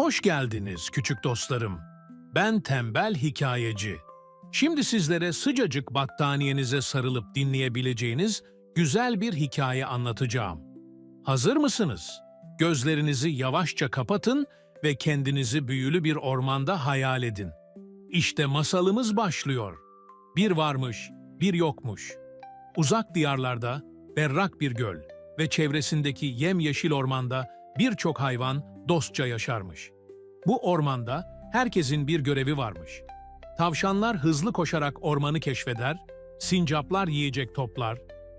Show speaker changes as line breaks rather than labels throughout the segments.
Hoş geldiniz küçük dostlarım. Ben tembel hikayeci. Şimdi sizlere sıcacık battaniyenize sarılıp dinleyebileceğiniz güzel bir hikaye anlatacağım. Hazır mısınız? Gözlerinizi yavaşça kapatın ve kendinizi büyülü bir ormanda hayal edin. İşte masalımız başlıyor. Bir varmış, bir yokmuş. Uzak diyarlarda berrak bir göl ve çevresindeki yemyeşil ormanda birçok hayvan dostça yaşarmış. Bu ormanda herkesin bir görevi varmış. Tavşanlar hızlı koşarak ormanı keşfeder, sincaplar yiyecek toplar,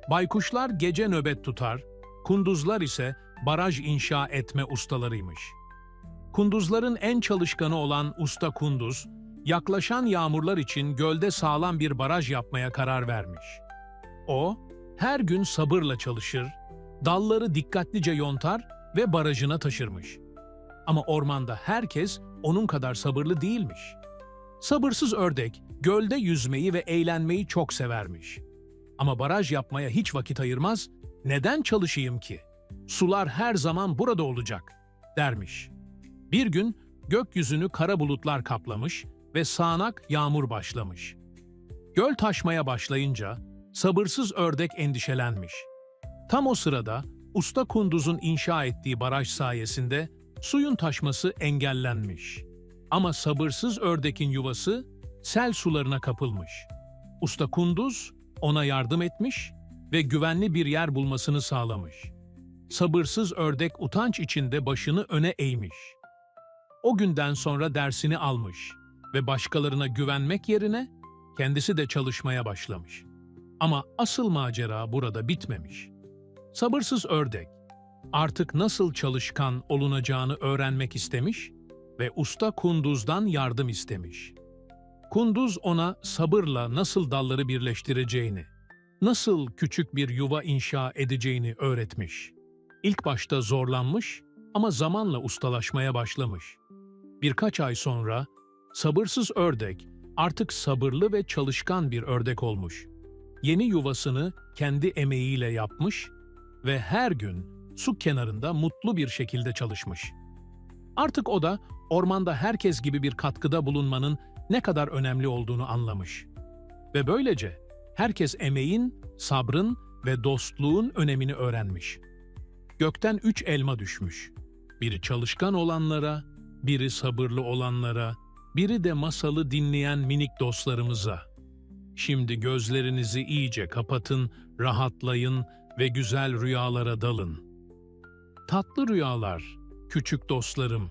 baykuşlar gece nöbet tutar, kunduzlar ise baraj inşa etme ustalarıymış. Kunduzların en çalışkanı olan usta kunduz, yaklaşan yağmurlar için gölde sağlam bir baraj yapmaya karar vermiş. O, her gün sabırla çalışır, dalları dikkatlice yontar ve barajına taşırmış. Ama ormanda herkes onun kadar sabırlı değilmiş. Sabırsız ördek gölde yüzmeyi ve eğlenmeyi çok severmiş. Ama baraj yapmaya hiç vakit ayırmaz, neden çalışayım ki? Sular her zaman burada olacak, dermiş. Bir gün gökyüzünü kara bulutlar kaplamış ve sağanak yağmur başlamış. Göl taşmaya başlayınca sabırsız ördek endişelenmiş. Tam o sırada usta kunduzun inşa ettiği baraj sayesinde suyun taşması engellenmiş. Ama sabırsız ördekin yuvası sel sularına kapılmış. Usta kunduz ona yardım etmiş ve güvenli bir yer bulmasını sağlamış. Sabırsız ördek utanç içinde başını öne eğmiş. O günden sonra dersini almış ve başkalarına güvenmek yerine kendisi de çalışmaya başlamış. Ama asıl macera burada bitmemiş. Sabırsız ördek artık nasıl çalışkan olunacağını öğrenmek istemiş ve usta kunduzdan yardım istemiş. Kunduz ona sabırla nasıl dalları birleştireceğini, nasıl küçük bir yuva inşa edeceğini öğretmiş. İlk başta zorlanmış ama zamanla ustalaşmaya başlamış. Birkaç ay sonra sabırsız ördek artık sabırlı ve çalışkan bir ördek olmuş. Yeni yuvasını kendi emeğiyle yapmış ve her gün su kenarında mutlu bir şekilde çalışmış. Artık o da ormanda herkes gibi bir katkıda bulunmanın ne kadar önemli olduğunu anlamış. Ve böylece herkes emeğin, sabrın ve dostluğun önemini öğrenmiş. Gökten üç elma düşmüş. Biri çalışkan olanlara, biri sabırlı olanlara, biri de masalı dinleyen minik dostlarımıza. Şimdi gözlerinizi iyice kapatın, rahatlayın ve güzel rüyalara dalın. Tatlı rüyalar, küçük dostlarım.